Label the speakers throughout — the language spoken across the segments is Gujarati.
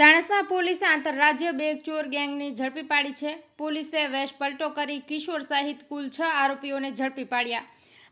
Speaker 1: ચાણસ્મા પોલીસે આંતરરાજ્ય બેગ ચોર ગેંગને ઝડપી પાડી છે. પોલીસે વેશ પલટો કરી કિશોર સહિત કુલ છ આરોપીઓને ઝડપી પાડ્યા.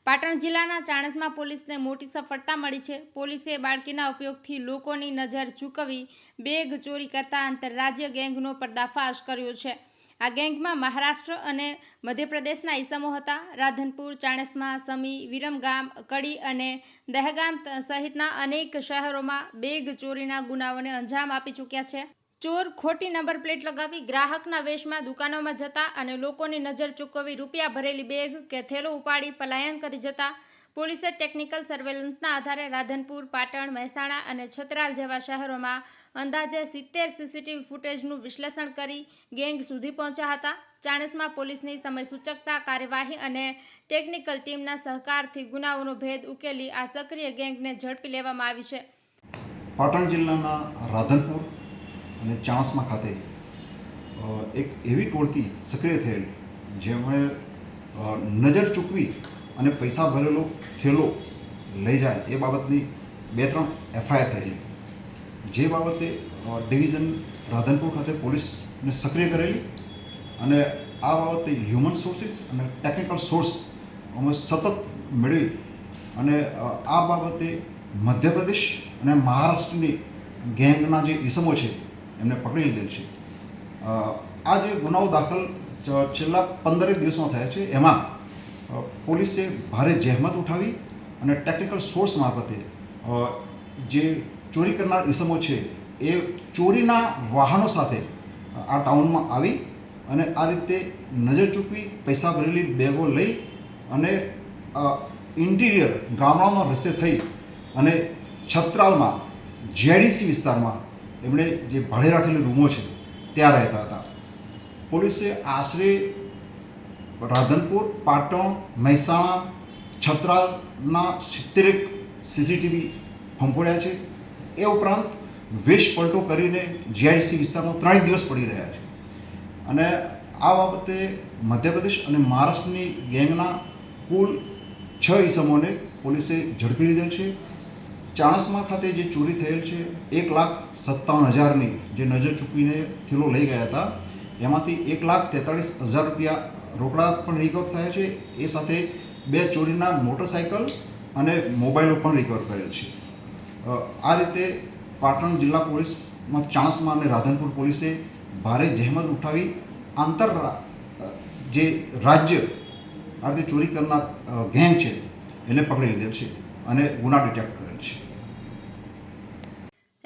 Speaker 1: પાટણ જિલ્લાના ચાણસમાં પોલીસને મોટી સફળતા મળી છે. પોલીસે બાળકીના ઉપયોગથી લોકોની નજર ચૂકવી બેગ ચોરી કરતા આંતરરાજ્ય ગેંગનો પર્દાફાશ કર્યો છે. આ ગેંગમાં મહારાષ્ટ્ર અને મધ્યપ્રદેશના ઈસમો હતા. રાધનપુર, ચાણસ્મા, સમી, વિરમગામ, કડી અને દહેગામ સહિતના અનેક શહેરોમાં બેગ ચોરીના ગુનાઓને અંજામ આપી ચૂક્યા છે. ચોર ખોટી નંબર પ્લેટ લગાવી ગ્રાહકના વેશમાં દુકાનોમાં જતા અને લોકોની નજર ચૂકવી રૂપિયા ભરેલી બેગ કે થેલો ઉપાડી પલાયન કરી જતા. પોલીસે ટેકનિકલ સર્વેલન્સના આધારે રાધનપુર, પાટણ, મહેસાણા અને છતરાલ જેવા શહેરોમાં અંદાજે સિત્તેર સીસીટીવી ફૂટેજનું વિશ્લેષણ કરી ગેંગ સુધી પહોંચ્યા હતા. ચાણસમાં પોલીસની સમય સૂચકતા કાર્યવાહી અને ટેકનિકલ ટીમના સહકારથી ગુનાઓનો ભેદ ઉકેલી આ સક્રિય ગેંગને ઝડપી લેવામાં આવી છે.
Speaker 2: પાટણ જિલ્લાના રાધનપુર અને ચાણસમા ખાતે એક એવી ટોળકી સક્રિય થયેલ, જેમણે નજર ચૂકવી અને પૈસા ભરેલો થેલો લઈ જાય એ બાબતની બે ત્રણ એફઆઈઆર થયેલી. જે બાબતે ડિવિઝન રાધનપુર ખાતે પોલીસને સક્રિય કરેલી અને આ બાબતે હ્યુમન સોર્સિસ અને ટેકનિકલ સોર્સ અમે સતત મેળવી અને આ બાબતે મધ્યપ્રદેશ અને મહારાષ્ટ્રની ગેંગના જે ઇસમો છે એમને પકડી લીધેલ છે. આ જે ગુનાઓ દાખલ છેલ્લા પંદરેક દિવસમાં થયા છે, એમાં પોલીસે ભારે જહેમત ઉઠાવી અને ટેકનિકલ સોર્સ મારફતે જે ચોરી કરનાર ઈસમો છે, એ ચોરીના વાહનો સાથે આ ટાઉનમાં આવી અને આ રીતે નજર ચૂકવી પૈસા ભરેલી બેગો લઈ અને ઇન્ટિરિયર ગામડાનો રસ્તે થઈ અને છત્રાલમાં, જેડીસી વિસ્તારમાં એમણે જે ભાડે રાખેલી રૂમો છે, ત્યાં રહેતા હતા. પોલીસે આશરે રાધનપુર, પાટણ, મહેસાણા, છત્રાલના સિત્તેરેક સીસીટીવી ફંફોડ્યા છે. એ ઉપરાંત વેશ પલટો કરીને જીઆઈડીસી વિસ્તારમાં ત્રણ દિવસ પડી રહ્યા છે. અને આ બાબતે મધ્યપ્રદેશ અને મહારાષ્ટ્રની ગેંગના કુલ છ ઈસમોને પોલીસે ઝડપી લીધેલ છે. ચાણસ્મા ખાતે જે ચોરી થયેલ છે, એક લાખ સત્તાવન હજારની જે નજર ચૂકવીને થેલો લઈ ગયા હતા, એમાંથી એક લાખ તેતાળીસ હજાર રૂપિયા રોકડા પણ રિકવર થયા છે. એ સાથે બે ચોરીના મોટરસાયકલ અને મોબાઈલો પણ રિકવર કરેલ છે. આ રીતે પાટણ જિલ્લા પોલીસમાં ચાણસ્મા અને રાધનપુર પોલીસે ભારે જહેમત ઉઠાવી આંતર જે રાજ્ય આ રીતે ચોરી કરનાર ગેંગ છે, એને પકડી લીધેલ છે અને ગુના ડિટેક્ટ કરેલ છે.